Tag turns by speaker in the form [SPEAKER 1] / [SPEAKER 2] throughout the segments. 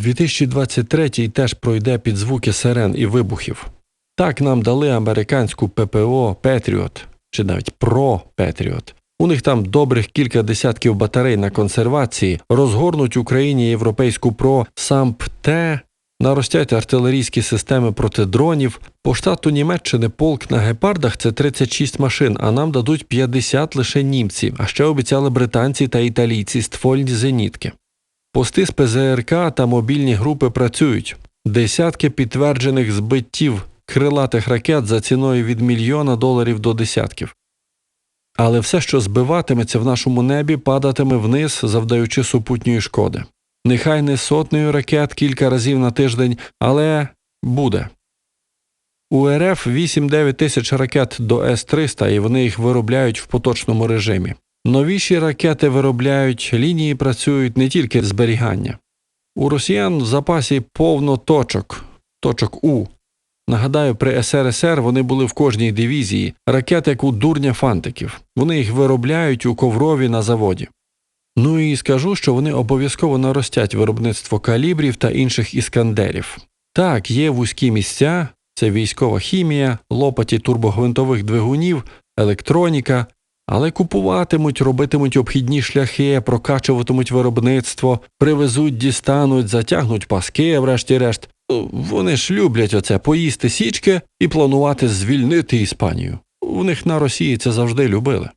[SPEAKER 1] 2023 теж пройде під звуки сирен і вибухів. Так нам дали американську ППО Петріот чи навіть про Петріот. У них там добрих кілька десятків батарей на консервації, розгорнуть Україні європейську про САМП-Т, наростять артилерійські системи проти дронів. По штату Німеччини полк на гепардах це 36 машин, а нам дадуть 50 лише німці, а ще обіцяли британці та італійці ствольні зенітки. Пости з ПЗРК та мобільні групи працюють. Десятки підтверджених збиттів крилатих ракет за ціною від мільйона доларів до десятків. Але все, що збиватиметься в нашому небі, падатиме вниз, завдаючи супутньої шкоди. Нехай не сотнею ракет кілька разів на тиждень, але буде. У РФ 8-9 тисяч ракет до С-300, і вони їх виробляють в поточному режимі. Новіші ракети виробляють, лінії працюють не тільки зберігання. У росіян в запасі повно точок, точок У. Нагадаю, при СРСР вони були в кожній дивізії, ракети як у дурня фантиків. Вони їх виробляють у коврові на заводі. Ну і скажу, що вони обов'язково наростять виробництво калібрів та інших іскандерів. Так, є вузькі місця, це військова хімія, лопаті турбогвинтових двигунів, електроніка, але купуватимуть, робитимуть обхідні шляхи, прокачуватимуть виробництво, привезуть, дістануть, затягнуть паски, врешті-решт. Ну, Вони ж люблять оце поїсти січки і планувати звільнити Іспанію. У них на Росії це завжди любили.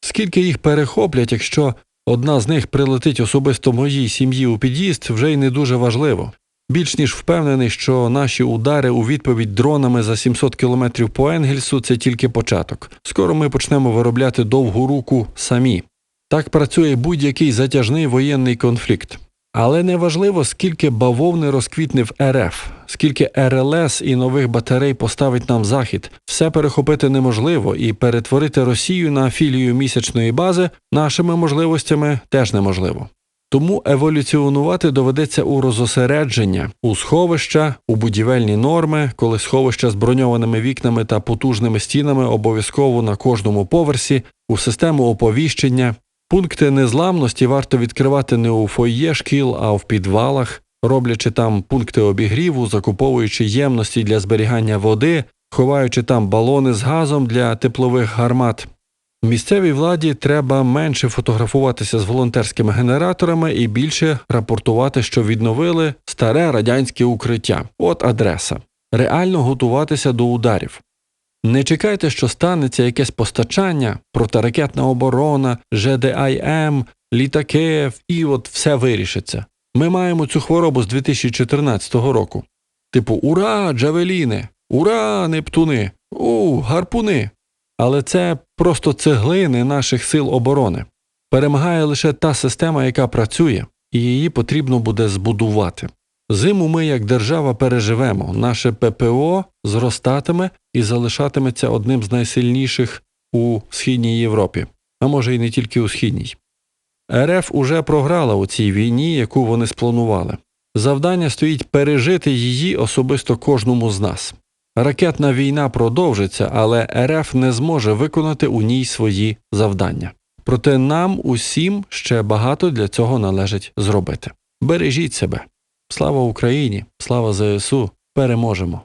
[SPEAKER 1] Скільки їх перехоплять, якщо одна з них прилетить особисто моїй сім'ї у під'їзд, вже й не дуже важливо. Більш ніж впевнений, що наші удари у відповідь дронами за 700 кілометрів по Енгельсу це тільки початок. Скоро ми почнемо виробляти довгу руку самі. Так працює будь-який затяжний воєнний конфлікт. Але не важливо, скільки бавовни розквітне в РФ, скільки РЛС і нових батарей поставить нам захід. Все перехопити неможливо, і перетворити Росію на філію місячної бази нашими можливостями теж неможливо. Тому еволюціонувати доведеться у розосередження, у сховища, у будівельні норми, коли сховища з броньованими вікнами та потужними стінами обов'язково на кожному поверсі, у систему оповіщення. Пункти незламності варто відкривати не у фойє шкіл, а в підвалах, роблячи там пункти обігріву, закуповуючи ємності для зберігання води, ховаючи там балони з газом для теплових гармат. Місцевій владі треба менше фотографуватися з волонтерськими генераторами і більше рапортувати, що відновили старе радянське укриття. От адреса. Реально готуватися до ударів. Не чекайте, що станеться якесь постачання, протиракетна оборона, ЖДАЙМ, літаки, і от все вирішиться. Ми маємо цю хворобу з 2014 року. Типу, ура, джавеліни, ура, нептуни, у, гарпуни. Але це просто цеглини наших сил оборони. Перемагає лише та система, яка працює, і її потрібно буде збудувати. Зиму ми, як держава, переживемо, наше ППО зростатиме і залишатиметься одним з найсильніших у Східній Європі, а може й не тільки у Східній. РФ уже програла у цій війні, яку вони спланували. Завдання стоїть пережити її особисто кожному з нас. Ракетна війна продовжиться, але РФ не зможе виконати у ній свої завдання. Проте нам усім ще багато для цього належить зробити. Бережіть себе. Слава Україні! Слава ЗСУ! Переможемо!